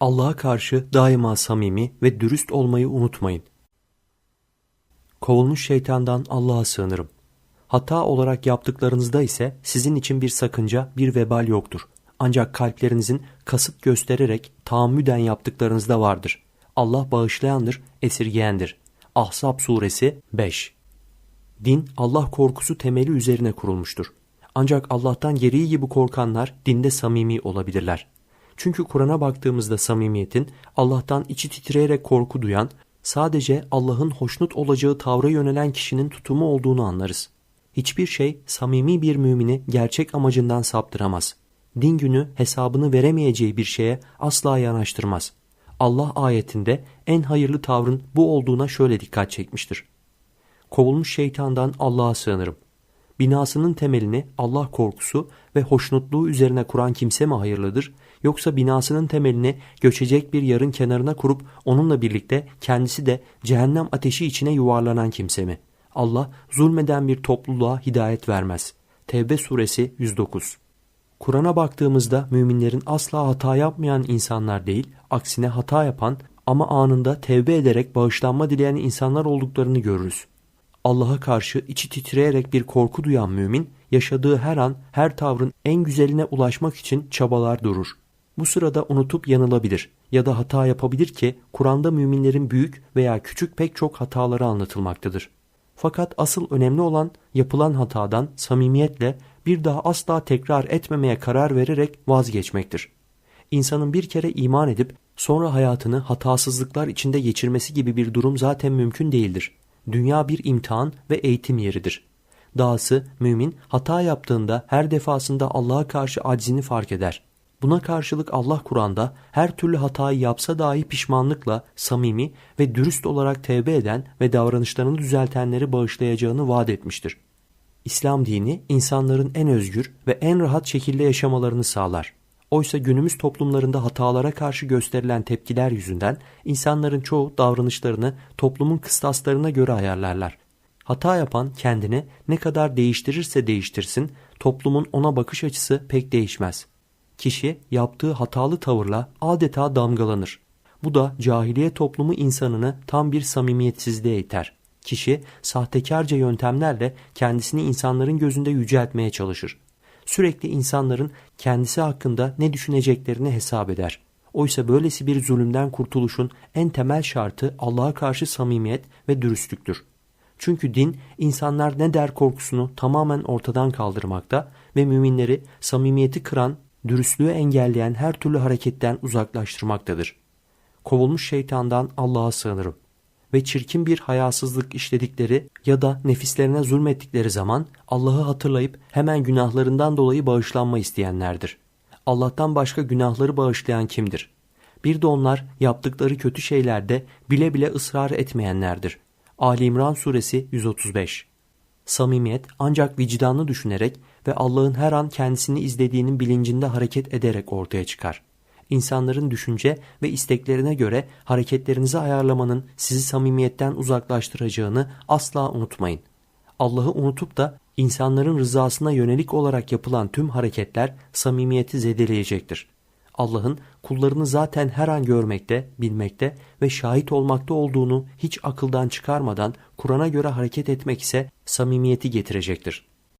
Allah'a karşı daima samimi ve dürüst olmayı unutmayın. Kovulmuş şeytandan Allah'a sığınırım. Hata olarak yaptıklarınızda ise sizin için bir sakınca, bir vebal yoktur. Ancak kalplerinizin kasıt göstererek tahammüden yaptıklarınızda vardır. Allah bağışlayandır, esirgeyendir. Ahzab suresi 5 Din Allah korkusu temeli üzerine kurulmuştur. Ancak Allah'tan gereği gibi korkanlar dinde samimi olabilirler. Çünkü Kur'an'a baktığımızda samimiyetin Allah'tan içi titreyerek korku duyan, sadece Allah'ın hoşnut olacağı tavra yönelen kişinin tutumu olduğunu anlarız. Hiçbir şey samimi bir mümini gerçek amacından saptıramaz. Din günü hesabını veremeyeceği bir şeye asla yanaştırmaz. Allah ayetinde en hayırlı tavrın bu olduğuna şöyle dikkat çekmiştir. Kovulmuş şeytandan Allah'a sığınırım. Binasının temelini Allah korkusu ve hoşnutluğu üzerine kuran kimse mi hayırlıdır? Yoksa binasının temelini göçecek bir yarın kenarına kurup onunla birlikte kendisi de cehennem ateşi içine yuvarlanan kimse mi? Allah zulmeden bir topluluğa hidayet vermez. Tevbe suresi 109 Kur'an'a baktığımızda müminlerin asla hata yapmayan insanlar değil, aksine hata yapan ama anında tevbe ederek bağışlanma dileyen insanlar olduklarını görürüz. Allah'a karşı içi titreyerek bir korku duyan mümin, yaşadığı her an, her tavrın en güzeline ulaşmak için çabalar durur. Bu sırada unutup yanılabilir ya da hata yapabilir ki Kur'an'da müminlerin büyük veya küçük pek çok hataları anlatılmaktadır. Fakat asıl önemli olan yapılan hatadan samimiyetle bir daha asla tekrar etmemeye karar vererek vazgeçmektir. İnsanın bir kere iman edip sonra hayatını hatasızlıklar içinde geçirmesi gibi bir durum zaten mümkün değildir. Dünya bir imtihan ve eğitim yeridir. Dahası mümin hata yaptığında her defasında Allah'a karşı aczini fark eder. Buna karşılık Allah Kur'an'da her türlü hatayı yapsa dahi pişmanlıkla, samimi ve dürüst olarak tevbe eden ve davranışlarını düzeltenleri bağışlayacağını vaat etmiştir. İslam dini insanların en özgür ve en rahat şekilde yaşamalarını sağlar. Oysa günümüz toplumlarında hatalara karşı gösterilen tepkiler yüzünden insanların çoğu davranışlarını toplumun kıstaslarına göre ayarlarlar. Hata yapan kendini ne kadar değiştirirse değiştirsin toplumun ona bakış açısı pek değişmez. Kişi yaptığı hatalı tavırla adeta damgalanır. Bu da cahiliye toplumu insanını tam bir samimiyetsizliğe iter. Kişi sahtekarca yöntemlerle kendisini insanların gözünde yüceltmeye çalışır. Sürekli insanların kendisi hakkında ne düşüneceklerini hesap eder. Oysa böylesi bir zulümden kurtuluşun en temel şartı Allah'a karşı samimiyet ve dürüstlüktür. Çünkü din insanlar ne der korkusunu tamamen ortadan kaldırmakta ve müminleri samimiyeti kıran, dürüstlüğü engelleyen her türlü hareketten uzaklaştırmaktadır. Kovulmuş şeytandan Allah'a sığınırım ve çirkin bir hayasızlık işledikleri ya da nefislerine zulmettikleri zaman Allah'ı hatırlayıp hemen günahlarından dolayı bağışlanma isteyenlerdir. Allah'tan başka günahları bağışlayan kimdir? Bir de onlar yaptıkları kötü şeylerde bile bile ısrar etmeyenlerdir. Ali İmran suresi 135 Samimiyet ancak vicdanlı düşünerek ve Allah'ın her an kendisini izlediğinin bilincinde hareket ederek ortaya çıkar insanların düşünce ve isteklerine göre hareketlerinizi ayarlamanın sizi samimiyetten uzaklaştıracağını asla unutmayın. Allah'ı unutup da insanların rızasına yönelik olarak yapılan tüm hareketler samimiyeti zedeleyecektir. Allah'ın kullarını zaten her an görmekte, bilmekte ve şahit olmakta olduğunu hiç akıldan çıkarmadan Kur'an'a göre hareket etmek ise samimiyeti getirecektir.